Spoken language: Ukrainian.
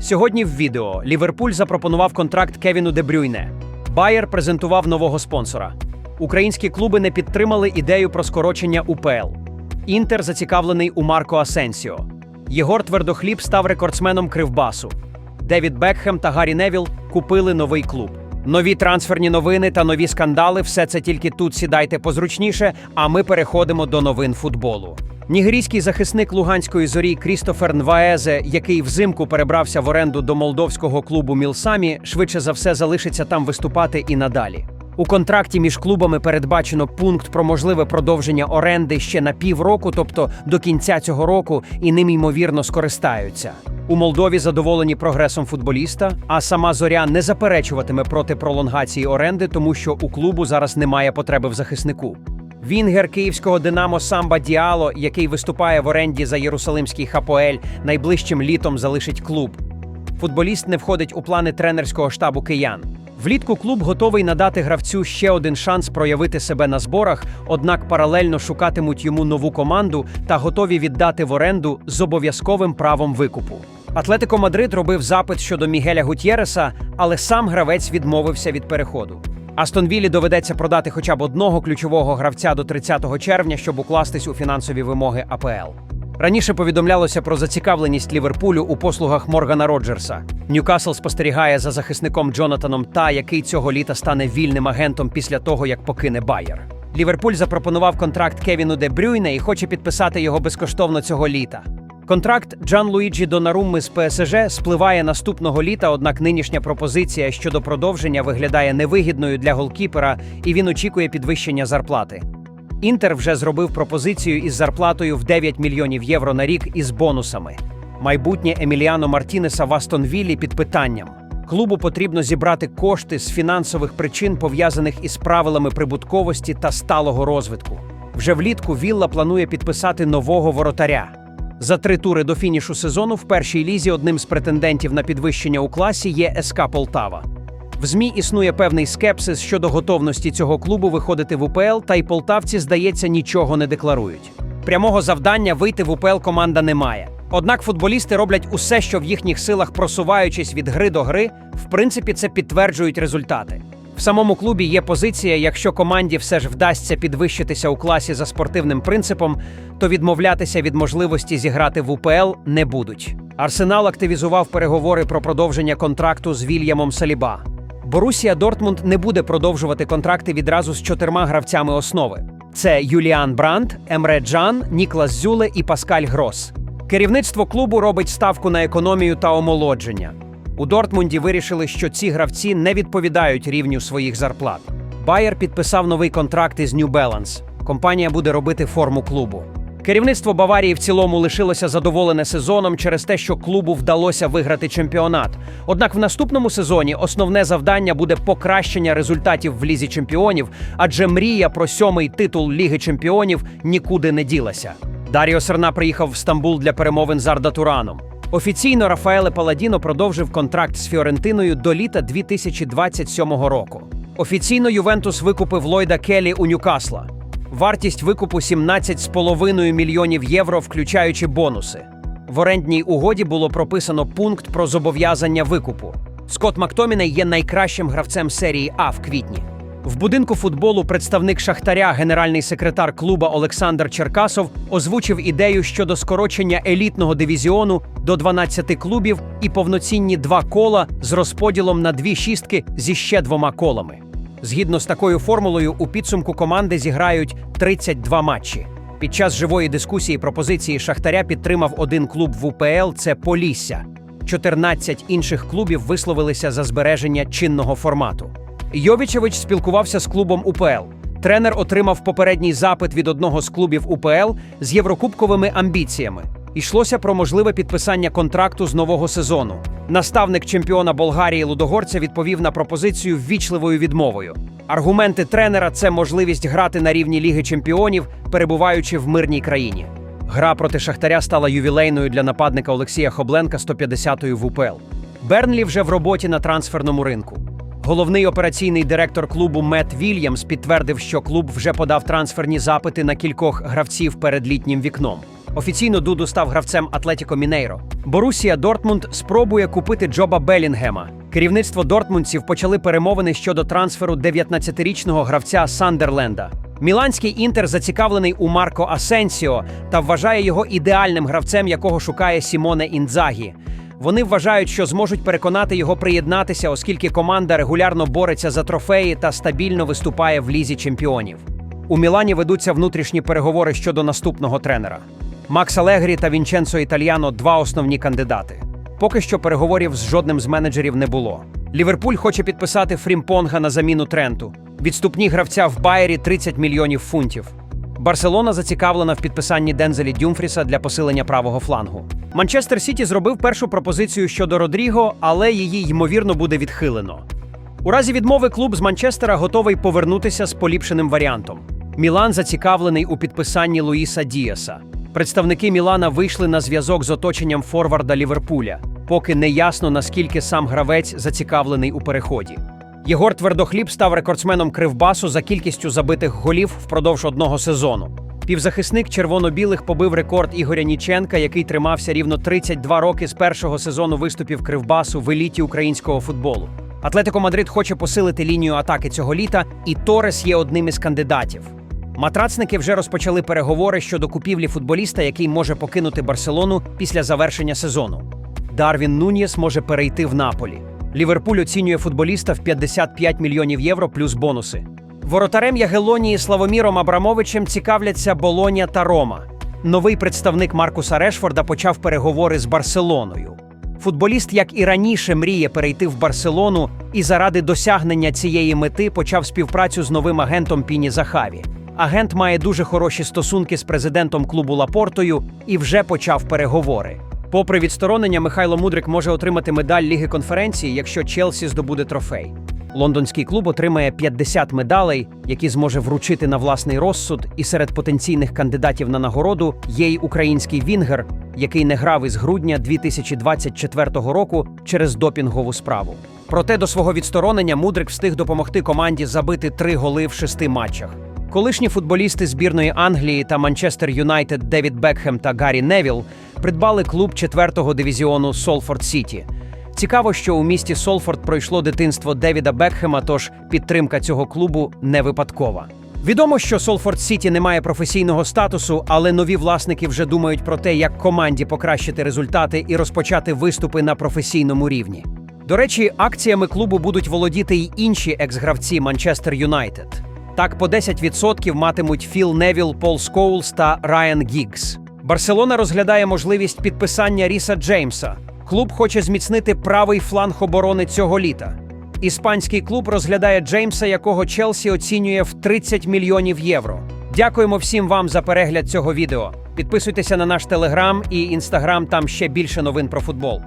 Сьогодні в відео Ліверпуль запропонував контракт Кевіну Де Брюйне. Байер презентував нового спонсора. Українські клуби не підтримали ідею про скорочення УПЛ. Інтер зацікавлений у Марко Асенсіо. Єгор Твердохліб став рекордсменом Кривбасу. Девід Бекхем та Гаррі Невіл купили новий клуб. Нові трансферні новини та нові скандали все це тільки тут сідайте позручніше, а ми переходимо до новин футболу. Нігерійський захисник луганської зорі Крістофер Нваезе, який взимку перебрався в оренду до молдовського клубу Мілсамі, швидше за все залишиться там виступати і надалі. У контракті між клубами передбачено пункт про можливе продовження оренди ще на півроку, тобто до кінця цього року, і ним ймовірно скористаються. У Молдові задоволені прогресом футболіста, а сама зоря не заперечуватиме проти пролонгації оренди, тому що у клубу зараз немає потреби в захиснику. Вінгер київського Динамо Самба Діало, який виступає в оренді за Єрусалимський Хапоель, найближчим літом залишить клуб. Футболіст не входить у плани тренерського штабу киян. Влітку клуб готовий надати гравцю ще один шанс проявити себе на зборах, однак паралельно шукатимуть йому нову команду та готові віддати в оренду з обов'язковим правом викупу. Атлетико Мадрид робив запит щодо Мігеля Гутєреса, але сам гравець відмовився від переходу. Астон Віллі доведеться продати хоча б одного ключового гравця до 30 червня, щоб укластись у фінансові вимоги АПЛ. Раніше повідомлялося про зацікавленість Ліверпулю у послугах Моргана Роджерса. Ньюкасл спостерігає за захисником Джонатаном Та, який цього літа стане вільним агентом після того, як покине Байер. Ліверпуль запропонував контракт Кевіну Де Брюйне і хоче підписати його безкоштовно цього літа. Контракт Джан Луїджі Донарумми з ПСЖ спливає наступного літа, однак нинішня пропозиція щодо продовження виглядає невигідною для голкіпера, і він очікує підвищення зарплати. Інтер вже зробив пропозицію із зарплатою в 9 мільйонів євро на рік із бонусами. Майбутнє Еміліано Мартінеса в Астон Віллі під питанням. Клубу потрібно зібрати кошти з фінансових причин, пов'язаних із правилами прибутковості та сталого розвитку. Вже влітку Вілла планує підписати нового воротаря. За три тури до фінішу сезону в першій лізі одним з претендентів на підвищення у класі є СК Полтава. В ЗМІ існує певний скепсис щодо готовності цього клубу виходити в УПЛ, та й полтавці, здається, нічого не декларують. Прямого завдання вийти в УПЛ команда не має. Однак футболісти роблять усе, що в їхніх силах, просуваючись від гри до гри, в принципі, це підтверджують результати. В самому клубі є позиція, якщо команді все ж вдасться підвищитися у класі за спортивним принципом, то відмовлятися від можливості зіграти в УПЛ не будуть. Арсенал активізував переговори про продовження контракту з Вільямом Саліба. Борусія Дортмунд не буде продовжувати контракти відразу з чотирма гравцями основи: це Юліан Бранд, Емре Джан, Ніклас Зюле і Паскаль Грос. Керівництво клубу робить ставку на економію та омолодження. У Дортмунді вирішили, що ці гравці не відповідають рівню своїх зарплат. Байер підписав новий контракт із New Balance. Компанія буде робити форму клубу. Керівництво Баварії в цілому лишилося задоволене сезоном через те, що клубу вдалося виграти чемпіонат. Однак в наступному сезоні основне завдання буде покращення результатів в лізі чемпіонів, адже мрія про сьомий титул Ліги Чемпіонів нікуди не ділася. Даріо Серна приїхав в Стамбул для перемовин з Арда Тураном. Офіційно Рафаеле Паладіно продовжив контракт з Фіорентиною до літа 2027 року. Офіційно Ювентус викупив Ллойда Келлі у Ньюкасла. Вартість викупу 17,5 мільйонів євро, включаючи бонуси. В орендній угоді було прописано пункт про зобов'язання викупу. Скотт Мактоміней є найкращим гравцем серії А в квітні. В будинку футболу представник Шахтаря, генеральний секретар клуба Олександр Черкасов, озвучив ідею щодо скорочення елітного дивізіону до 12 клубів і повноцінні два кола з розподілом на дві шістки зі ще двома колами. Згідно з такою формулою, у підсумку команди зіграють 32 матчі. Під час живої дискусії пропозиції Шахтаря підтримав один клуб в УПЛ це Полісся. 14 інших клубів висловилися за збереження чинного формату. Йовічевич спілкувався з клубом УПЛ. Тренер отримав попередній запит від одного з клубів УПЛ з єврокубковими амбіціями. Йшлося про можливе підписання контракту з нового сезону. Наставник чемпіона Болгарії Лудогорця відповів на пропозицію ввічливою відмовою. Аргументи тренера це можливість грати на рівні Ліги Чемпіонів, перебуваючи в мирній країні. Гра проти Шахтаря стала ювілейною для нападника Олексія Хобленка 150-ї в УПЛ. Бернлі вже в роботі на трансферному ринку. Головний операційний директор клубу Мет Вільямс підтвердив, що клуб вже подав трансферні запити на кількох гравців перед літнім вікном. Офіційно Дуду став гравцем Атлетіко Мінейро. Борусія Дортмунд спробує купити Джоба Белінгема. Керівництво дортмундців почали перемовини щодо трансферу 19-річного гравця Сандерленда. Міланський інтер зацікавлений у Марко Асенсіо та вважає його ідеальним гравцем, якого шукає Сімоне Інзагі. Вони вважають, що зможуть переконати його приєднатися, оскільки команда регулярно бореться за трофеї та стабільно виступає в лізі чемпіонів. У Мілані ведуться внутрішні переговори щодо наступного тренера. Макс Алегрі та Вінченцо Італьяно два основні кандидати. Поки що переговорів з жодним з менеджерів не було. Ліверпуль хоче підписати Фрімпонга на заміну Тренту. Відступні гравця в Байері 30 мільйонів фунтів. Барселона зацікавлена в підписанні Дензелі Дюмфріса для посилення правого флангу. Манчестер Сіті зробив першу пропозицію щодо Родріго, але її ймовірно буде відхилено. У разі відмови клуб з Манчестера готовий повернутися з поліпшеним варіантом. Мілан зацікавлений у підписанні Луїса Діаса. Представники Мілана вийшли на зв'язок з оточенням форварда Ліверпуля, поки не ясно наскільки сам гравець зацікавлений у переході. Єгор Твердохліб став рекордсменом кривбасу за кількістю забитих голів впродовж одного сезону. Півзахисник червоно-білих побив рекорд Ігоря Ніченка, який тримався рівно 32 роки з першого сезону виступів кривбасу в еліті українського футболу. Атлетико Мадрид хоче посилити лінію атаки цього літа, і Торес є одним із кандидатів. Матрацники вже розпочали переговори щодо купівлі футболіста, який може покинути Барселону після завершення сезону. Дарвін Нуньєс може перейти в Наполі. Ліверпуль оцінює футболіста в 55 мільйонів євро плюс бонуси. Воротарем Ягелонії Славоміром Абрамовичем цікавляться Болоня та Рома. Новий представник Маркуса Решфорда почав переговори з Барселоною. Футболіст, як і раніше, мріє перейти в Барселону і заради досягнення цієї мети почав співпрацю з новим агентом Піні Захаві. Агент має дуже хороші стосунки з президентом клубу Лапортою і вже почав переговори. Попри відсторонення, Михайло Мудрик може отримати медаль Ліги конференції, якщо Челсі здобуде трофей. Лондонський клуб отримає 50 медалей, які зможе вручити на власний розсуд, і серед потенційних кандидатів на нагороду є й український Вінгер, який не грав із грудня 2024 року через допінгову справу. Проте до свого відсторонення Мудрик встиг допомогти команді забити три голи в шести матчах. Колишні футболісти збірної Англії та Манчестер Юнайтед Девід Бекхем та Гаррі Невіл придбали клуб четвертого дивізіону Солфорд Сіті. Цікаво, що у місті Солфорд пройшло дитинство Девіда Бекхема, тож підтримка цього клубу не випадкова. Відомо, що Солфорд Сіті не має професійного статусу, але нові власники вже думають про те, як команді покращити результати і розпочати виступи на професійному рівні. До речі, акціями клубу будуть володіти й інші екс-гравці Манчестер Юнайтед. Так, по 10% матимуть Філ Невіл, Пол Скоулс та Райан Гіггс. Барселона розглядає можливість підписання Ріса Джеймса. Клуб хоче зміцнити правий фланг оборони цього літа. Іспанський клуб розглядає Джеймса, якого Челсі оцінює в 30 мільйонів євро. Дякуємо всім вам за перегляд цього відео. Підписуйтеся на наш телеграм і інстаграм, там ще більше новин про футбол.